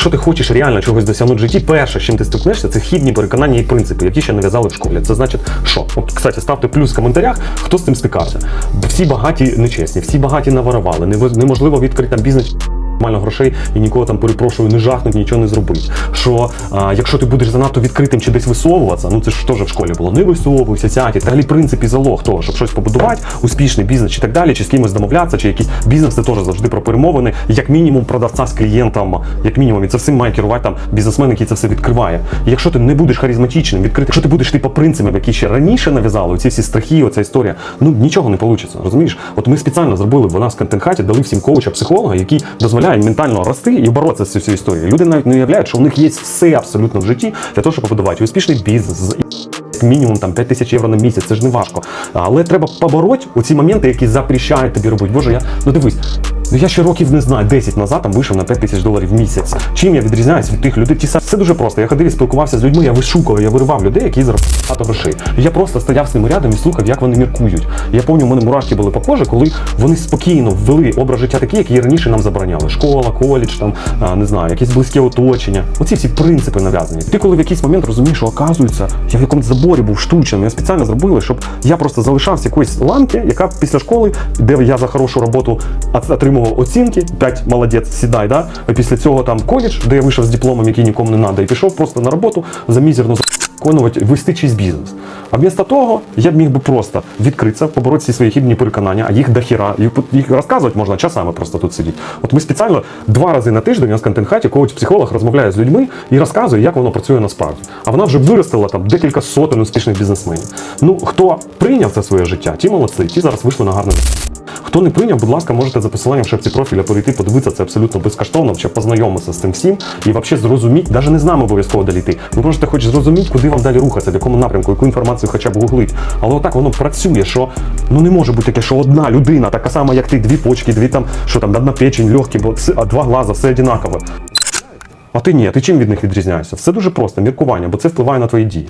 Якщо ти хочеш реально чогось досягнути в житті, перше, з чим ти стикнешся, це хідні переконання і принципи, які ще нав'язали в школі. Це значить, що? От, кстати, ставте плюс в коментарях, хто з цим стикався. Всі багаті нечесні, всі багаті наворували, неможливо відкрити там бізнес. Нормально грошей і нікого там перепрошую, не жахнуть, нічого не зробить. Що а, якщо ти будеш занадто відкритим чи десь висовуватися, ну це ж теж в школі було. Не висовуйся, сядь. Взагалі принцип і залог того, щоб щось побудувати, успішний бізнес чи так далі, чи з кимось домовлятися, чи якийсь бізнес це теж завжди про перемовини, як мінімум продавця з клієнтом, як мінімум, і це всім має керувати там бізнесмен, який це все відкриває. І якщо ти не будеш харизматичним, відкритим, якщо ти будеш ти по які ще раніше нав'язали, оці всі страхи, оця історія, ну нічого не вийде. Розумієш? От ми спеціально зробили в нас в контент-хаті, дали всім коуча, психолога, який дозволяє ментально рости і боротися з цією історією. Люди навіть не уявляють, що у них є все абсолютно в житті для того, щоб побудувати успішний бізнес. з мінімум там 5 тисяч євро на місяць, це ж не важко. Але треба побороть у ці моменти, які запрещають тобі робити. Боже, я ну дивись. Ну я ще років не знаю, 10 назад там вийшов на 5 тисяч доларів в місяць. Чим я відрізняюсь від тих людей? Ті. Все дуже просто. Я ходив і спілкувався з людьми, я вишукував, я виривав людей, які заробляють багато грошей. Я просто стояв з ними рядом і слухав, як вони міркують. Я пам'ятаю, у мене мурашки були по кожі, коли вони спокійно ввели образ життя такий, який раніше нам забороняли. Школа, коледж, там не знаю, якесь близьке оточення. Оці всі принципи нав'язані. Ти коли в якийсь момент розумієш, що оказується, я в якомусь заборі був штучним. Я спеціально зробили, щоб я просто залишався якоїсь ланки, яка після школи, де я за хорошу роботу от- отримував оцінки, 5 молодець, сідай, да? А після цього там коледж, де я вийшов з дипломом, який нікому не треба, і пішов просто на роботу за мізерну виконувати, вести чийсь бізнес. А вмісто того я б міг би просто відкритися, побороти всі свої хібні переконання, а їх дохіра. Їх, розказувати можна часами просто тут сидіти. От ми спеціально два рази на тиждень у нас контент-хаті коуч-психолог розмовляє з людьми і розказує, як воно працює насправді. А вона вже виростила там декілька сотень успішних бізнесменів. Ну, хто прийняв це своє життя, ті молодці, ті зараз вийшли на гарне. Хто не прийняв, будь ласка, можете за посиланням в шапці профіля перейти, подивитися це абсолютно безкоштовно, ще познайомитися з цим всім і взагалі зрозуміти, навіть не з нами обов'язково доліти. Ви можете хоч зрозуміти, куди вам далі рухатися, в якому напрямку, яку інформацію хоча б гуглить. Але отак воно працює, що ну не може бути таке, що одна людина, така сама, як ти, дві почки, дві там, що там, одна печень, легкі, два глаза, все однаково. А ти ні, ти чим від них відрізняєшся? Все дуже просто, міркування, бо це впливає на твої дії.